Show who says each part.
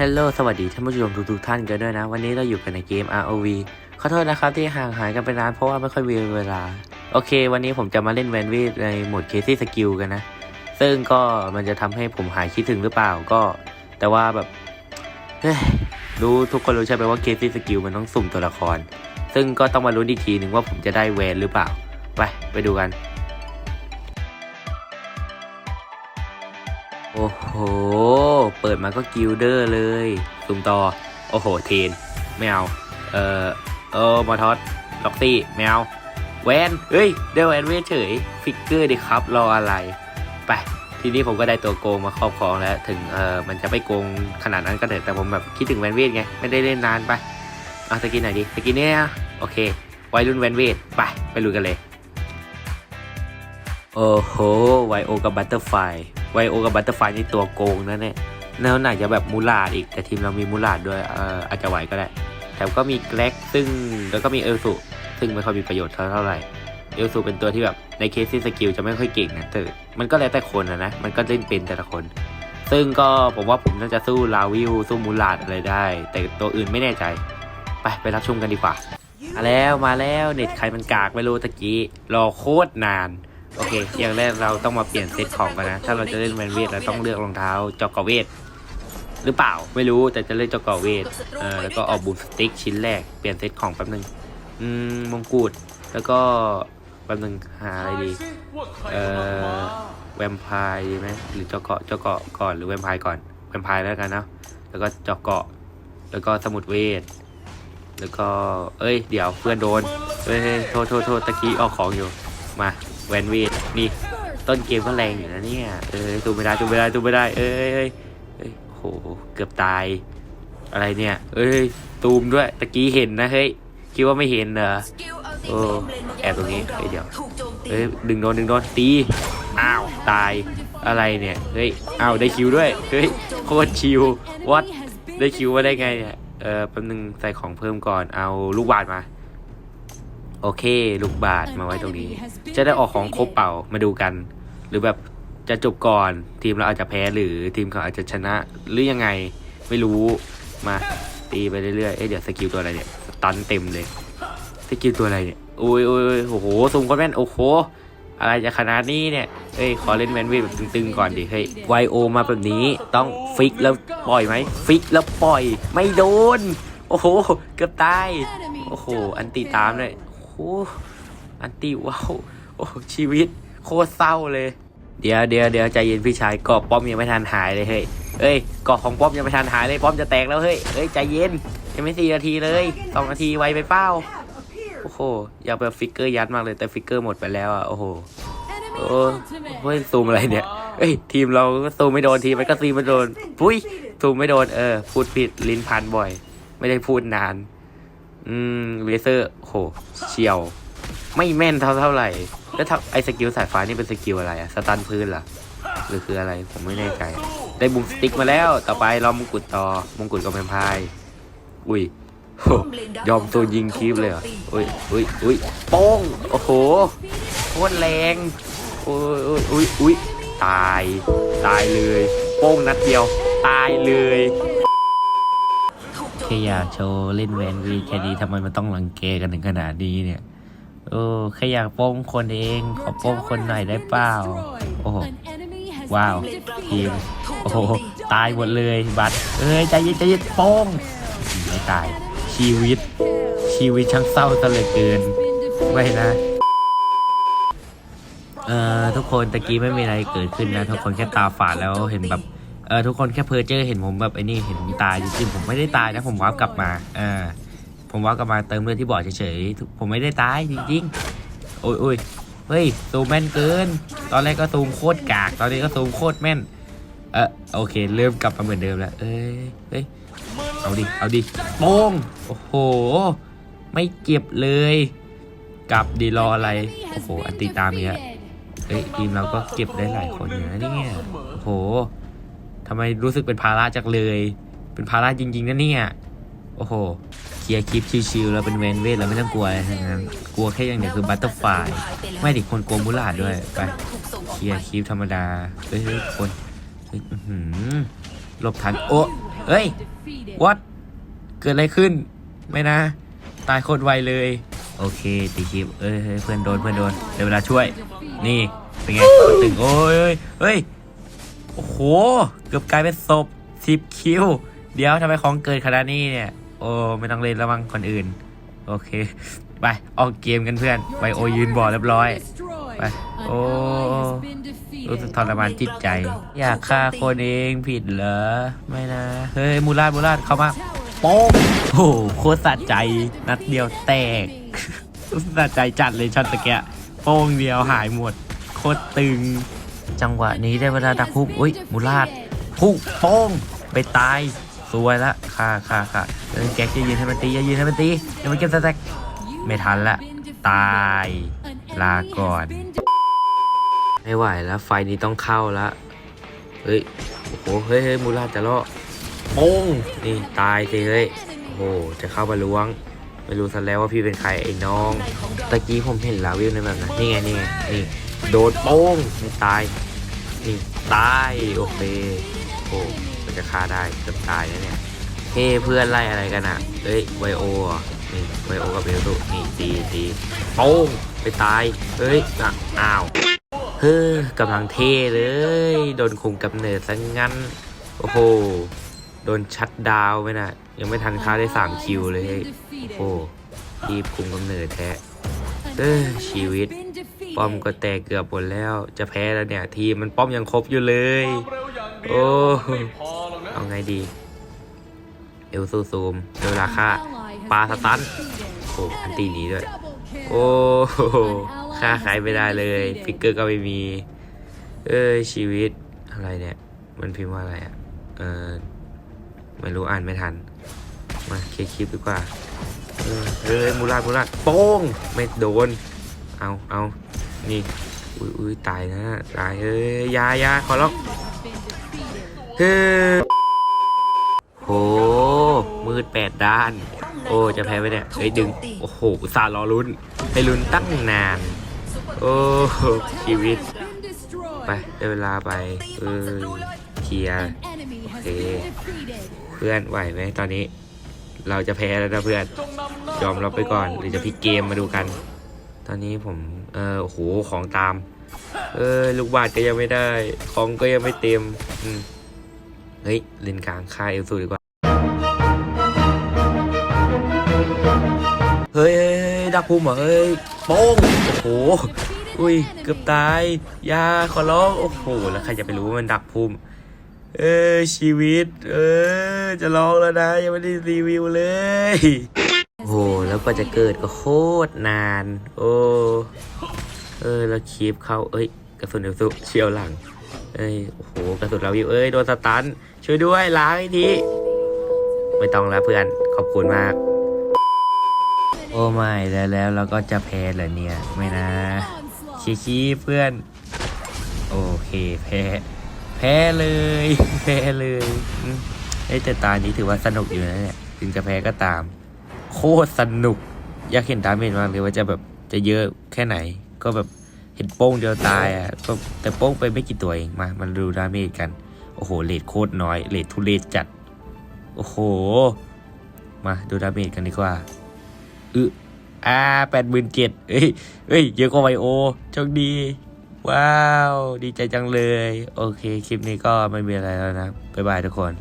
Speaker 1: ฮัลโหลสวัสดีท่านผู้ชมทุกๆท่านกันด้วยนะ วันนี้เราอยู่กันในเกม ROV ขอโทษนะครับที่ห่างหายกันไปนานเพราะว่าไม่ค่อยมีเวลา โอเค วันนี้ผมจะมาเล่นแวนวีในโหมดเคซี่สกิลกันนะ ซึ่งก็มันจะทำให้ผมหายคิดถึงหรือเปล่าก็ แต่ว่าแบบเฮ้ยรู้ทุกคนรู้ใช่ไหมว่าเคซี่สกิลมันต้องสุ่มตัวละคร ซึ่งก็ต้องมาลุ้นอีกทีหนึ่งว่าผมจะได้แวนหรือเปล่า ไปไปดูกัน โอ้โห เปิดมาก็กิลเดอร์เลยสุ่มต่อ โอ้โห เทน ไม่เอา เออเออมาทอสล็อกซี่ไม่เอา แวนเฮ้ยได้แวนเวทเฉย ฟิกเกอร์ดิครับ รออะไร ไป ทีนี้ผมก็ได้ตัวโกงมาครอบครองแล้ว ถึง เออมันจะไม่โกงขนาดนั้นก็เถอะ แต่ผมแบบคิดถึงแวนเวทไง ไม่ได้เล่นนานไป เอาสกินไหนอยดิสกินเนี้ยโอเค วัยรุ่นแวนเวทไป ไปลุยกันเลยโอ้โห ไวโอกับบัตเตอร์ไฟไวโอกับบัตเตอร์ไฟนี่ตัวโกงนะเนี่ย แนวไหนจะแบบมูลาดอีก แต่ทีมเรามีมูลาดด้วยเอออาจจะไหวก็ได้แถมก็มีแกล็กซึ่งแล้วก็มีเอลสุซึ่งไม่ค่อยมีประโยชน์เท่าไหร่เอลสุเป็นตัวที่แบบในเคสที่สกิลจะไม่ค่อยเก่งนะแต่มันก็แล้วแต่คนนะนะ มันก็เล่นเป็นแต่ละคน ซึ่งก็ผมว่าผมน่าจะสู้ลาวิวสู้มูลาดอะไรได้ แต่ตัวอื่นไม่แน่ใจ ไปไปรับชมกันดีกว่า มาแล้วมาแล้วเน็ตใครมันกากไม่รู้ตะกี้ รอโคตรนาน โอเค อย่างแรกเราต้องมาเปลี่ยนเซตของกันนะ ถ้าเราจะเล่นแมนเวทเราต้องเลือกรองเท้าจอกเวทหรือเปล่าไม่รู้แต่จะเล่นจอกเวทเออแล้วก็ออกบูมสติ๊กชิ้นแรกเปลี่ยนเซตของแป๊บนึงอืมมงกุฎแล้วก็แป๊บนึงหาอะไรดีเอ่อแวมไพร์ดีไหมหรือเจาเกาะเจาเกาะก่อนหรือแวมไพร์ก่อนแวมไพร์แล้วกันเนาะแล้วก็เจาเกาะแล้วก็สมุดเวทแล้วก็ เอ้ย เดี๋ยวเพื่อนโดนเฮ้ยเฮ้ยโทษโทษโทษตะกี้ออกของอยู่ มา แวนวทนี่ต้นเกมก็แรงอยู่นะเนี่ยเอ้ยตูไม่ได้ตูไม่ได้ตูไม่ได้เอ้ยเอ้ยโหเกือบตาย อะไรเนี่ย เอ้ยตูมด้วยตะกี้เห็นนะเฮ้ยคิดว่าไม่เห็นเหรอโอ้แอบตรงนี้เฮ้ยเดี๋ยวเอ้ยดึงโดนดึงโดนตีอ้าวตายอะไรเนี่ยเฮ้ยอ้าวได้คิวด้วยเฮ้ยโคตรชิววัดได้คิวว่าได้ไงเนี่ยเออแป๊บนึงใส่ของเพิ่มก่อนเอาลูกบาศก์มา โอเค ลูกบาศก์มาไว้ตรงนี้ จะได้ออกของครบเปล่ามาดูกัน หรือแบบจะจบก่อนทีมเราอาจจะแพ้หรือทีมเขาอาจจะชนะหรือยังไงไม่รู้มาตีไปเรื่อยๆเอ้ยเดี๋ยวสกิลตัวอะไรเนี่ยสตันเต็มเลยสกิลตัวอะไรเนี่ยโอ้ยโอ้ยโอ้ยโอ้โหซูมก็แม่นโอ้โหอะไรจะขนาดนี้เนี่ยเอ้ยขอเล่นแมนเวทแบบตึงๆก่อนดิเฮ้ยไวโอมาแบบนี้ต้องฟิกแล้วปล่อยไหมฟิกแล้วปล่อย ไม่โดน โอ้โห เกือบตาย โอ้โห อันตีตามเลยโอ้โหอันตีว้าวโอ้ชีวิต โคตรเศร้าเลย เดี๋ยวเดี๋ยวเดี๋ยวใจเย็นพี่ชายกาะป้อมยังไม่ทันหายเลยเฮ้ยเอ้ยกาะของป้อมยังไม่ทันหายเลยป้อมจะแตกแล้วเฮ้ยเอ้ยใจเย็นยังไม่สี่นาทีเลยสองนาทีไวไปเป้าโอ้โหอยากแบบฟิกเกอร์ยัดมากเลยแต่ฟิกเกอร์หมดไปแล้วอะโอ้โหโอ้เฮ้ยซูมอะไรเนี่ยเอ้ยทีมเราก็ซูมไม่โดนทีมมันก็ซีมไม่โดนปุ้ยซูมไม่โดนเออพูดผิดลิ้นพันบ่อย ไม่ได้พูดนาน อืมเลเซอร์โหเฉียว ไม่แม่นเท่าเท่าไหร่ แล้วไอสกิลสายฟ้านี่เป็นสกิลอะไรอะสตันพื้นเหรอหรือคืออะไรผมไม่แน่ใจ ได้บูมสติ๊กมาแล้ว ต่อไปเรามงกุฎต่อมงกุฎกับแมพร์อุ้ยโหยอมตัวยิงคีบเลยเหรออุ้ยอุ้ยอุ้ยโป้งโอ้โหโคตรแรงโอ้ยอุ้ยอุ้ยอุ้ยตาย ตายเลย โป้งนัดเดียว ตายเลย แค่อยากโชว์เล่นแวนวีแค่นี้ทำไมมันต้องรังแกกันถึงขนาดนี้เนี่ย โอ้แค่อยากโป้งคนเอง ขอโป้งคนหน่อยได้เปล่า โอ้โหว้าวทีมโอ้โห ตายหมดเลยบัตรเอ้ย ใจเย็นใจเย็นโป้งไม่ตาย ชีวิต ชีวิตช่างเศร้าซะเหลือเกินไม่นะเอ่อทุกคนตะกี้ไม่มีอะไรเกิดขึ้นนะ ทุกคนแค่ตาฝาดแล้วเห็นแบบ เออทุกคนแค่เพอเจอเห็นผมแบบไอ้นี่เห็นผมตายจริงๆผมไม่ได้ตายนะผมวาร์ปกลับมาเออผมวาร์ปกลับมาเติมเลือดที่บ่อเฉยๆผมไม่ได้ตายจริงๆโอ้ยโอ้ยเฮ้ยซูมแม่นเกิน ตอนแรกก็ซูมโคตรกาก ตอนนี้ก็ซูมโคตรแม่น เออโอเค เริ่มกลับมาเหมือนเดิมแล้ว เอ้ยเฮ้ยเอาดิ เอาดิโป้งโอ้โห ไม่เจ็บเลย กลับดีรออะไร โอ้โห อันตีตามเนี่ยเอ้ยทีมเราก็เก็บได้หลายคนอยู่นะเนี่ยโอ้โห ทำไมรู้สึกเป็นภาระจักเลย เป็นภาระจริงๆนะเนี่ย โอ้โห เคลียร์คลิปชิวๆแล้วเป็นเวนเวทแล้วไม่ต้องกลัวอะไรทั้งนั้น กลัวแค่อย่างเดียวคือบัตเตอร์ไฟไม่ดิคนกลัวมูลาดด้วย ไป เคลียร์คลิปธรรมดา เฮ้ยคนหือหลบทัน โอ้เฮ้ย what เกิดอะไรขึ้น ไม่นะ ตายโคตรไวเลย โอเค ตีคลิปเอ้ยเฮ้ย เพื่อนโดน เพื่อนโดน เดี๋ยวเวลาช่วย นี่ เป็นไงตึงโอ้ยเฮ้ย โอ้โห เกือบกลายเป็นศพสิบคิว เดี๋ยวทำไมของเกินขนาดนี้เนี่ย โอ้ ไม่ต้องเล่นแล้วมั้งคนอื่น โอเค ไป ออกเกมกันเพื่อนไวโอยืนบอเรียบร้อย ไป โอ้รู้สึกทรมานจิตใจ อยากฆ่าคนเองผิดเหรอ ไม่นะ เฮ้ย มูลาดมูลาดเข้ามาโป๊ะโอ้โหโคตรสะใจ นัดเดียวแตกสะใจจัดเลยช็อตตะเกียโป้งเดียวหายหมด โคตรตึง จังหวะนี้ได้เวลาดักฮุกอุ้ยมูลาดพุ่งโป้งไปตายสวยละค่ะค่ะค่ะเออแก๊กจะยืนให้มันตีจะยืนให้มันตีเดี๋ยวมันเก็บสแต็กไม่ทันละตายลาก่อน ไม่ไหวแล้วไฟนี้ต้องเข้าล้วเฮ้ยโอ้โหเฮ้ยเฮ้ยมูลาดจะล่อโป้งนี่ตายสิเฮ้ยโอ้โหจะเข้ามาล้วงไม่รู้ซะแล้วว่าพี่เป็นใครไอ้น้องตะกี้ผมเห็นลาวิวในแบบนั้นนี่ไงนี่ไงนี่ โดนโป้งไม่ตาย นี่ตายโอเคโอ้มันจะฆ่าได้เกือบตายแล้วเนี่ยเฮ้เพื่อนไล่อะไรกันอะเอ้ยไวโอนี่ไวโอกับเบลตุนี่ตีตีโป้งไปตายเฮ้ยอะอ้าวเฮ้ยกำลังเทเลย โดนคุมกำเนิดซะงั้น โอ้โห โดนชัดดาวไปน่ะยังไม่ทันค่าได้สามคิวเลย โอ้โหรีบคุมกำเนิดแท้เอ้ชีวิต ป้อมก็แตกเกือบหมดแล้ว จะแพ้แล้วเนี่ย ทีมมันป้อมยังครบอยู่เลย โอ้เอาไงดี เอลซูซูมเดี๋ยวเวลาฆ่าปลาสตันโอ้อันตีหนีด้วย โอ้โหฆ่าใครไม่ได้เลยฟิกเกอร์ก็ไม่มี เอ้ยชีวิตอะไรเนี่ย มันพิมพ์ว่าอะไรอะ เออไม่รู้อ่านไม่ทัน มาเคลียร์คลิปดีกว่าเออเฮ้ยมูลาดมูลาดโป้งไม่โดน เอาเอา นี่อุ้ยอุ้ยตายนะตายเอ้ยยายาขอร้องเฮ้ยโหมืดแปดด้าน โอ้จะแพ้ไปเนี่ยเฮ้ยดึงโอ้โหสารอลุ้นไปลุ้นตั้งนาน โอ้ชีวิต ไปได้เวลาไปเออเคลียร์โอเคเพื่อนไหวไหมตอนนี้ เราจะแพ้แล้วนะเพื่อน ยอมรับไปก่อนหรือจะพลิกเกมมาดูกัน ตอนนี้ผมเออโอ้โหของตาม เออลูกบาทก็ยังไม่ได้ ของก็ยังไม่เต็มอืมเฮ้ยเลนกลางค่ายเอลซูดีกว่า เฮ้ยดักพุ่มเหรอเฮ้ยโป้งโอ้โหอุ้ยเกือบตายยาขอร้องโอ้โหแล้วใครจะไปรู้ว่ามันดักพุ่มเออชีวิต เออจะร้องแล้วนะ ยังไม่ได้รีวิวเลย โอ้โหแล้วกว่าจะเกิดก็โคตรนาน โอ้เออแล้วคีบเขาเอ้ย กระสุนเอลซุเชียวหลัง เอ้ยโอ้โหกระสุนเราวิวเอ้ยโดนสตันช่วยด้วยล้างไอ้ทีไม่ต้องแล้วเพื่อนขอบคุณมาก โอ้ไม่แล้วแล้วเราก็จะแพ้เหรอเนี่ยไม่นะชี้ชี้เพื่อน โอเคแพ้แพ้เลยแพ้เลยอืมเอ้แต่ตานี้ถือว่าสนุกอยู่นะเนี่ยถึงจะแพ้ก็ตาม โคตรสนุก อยากเห็นดาเมจมากเลยว่าจะแบบจะเยอะแค่ไหน ก็แบบเห็นโป้งเดียวตายอะก็แต่โป้งไปไม่กี่ตัวเองมา มันดูดาเมจกัน โอ้โหเลทโคตรน้อยเลททุเรศจัด โอ้โห มาดูดาเมจกันดีกว่าอึอ่าแปดหมื่นเจ็ดเอ้ยเอ้ย เยอะกว่าไวโอโชคดี ว้าว ดีใจจังเลย โอเค คลิปนี้ก็ไม่มีอะไรแล้วนะ บ๊ายบายทุกคน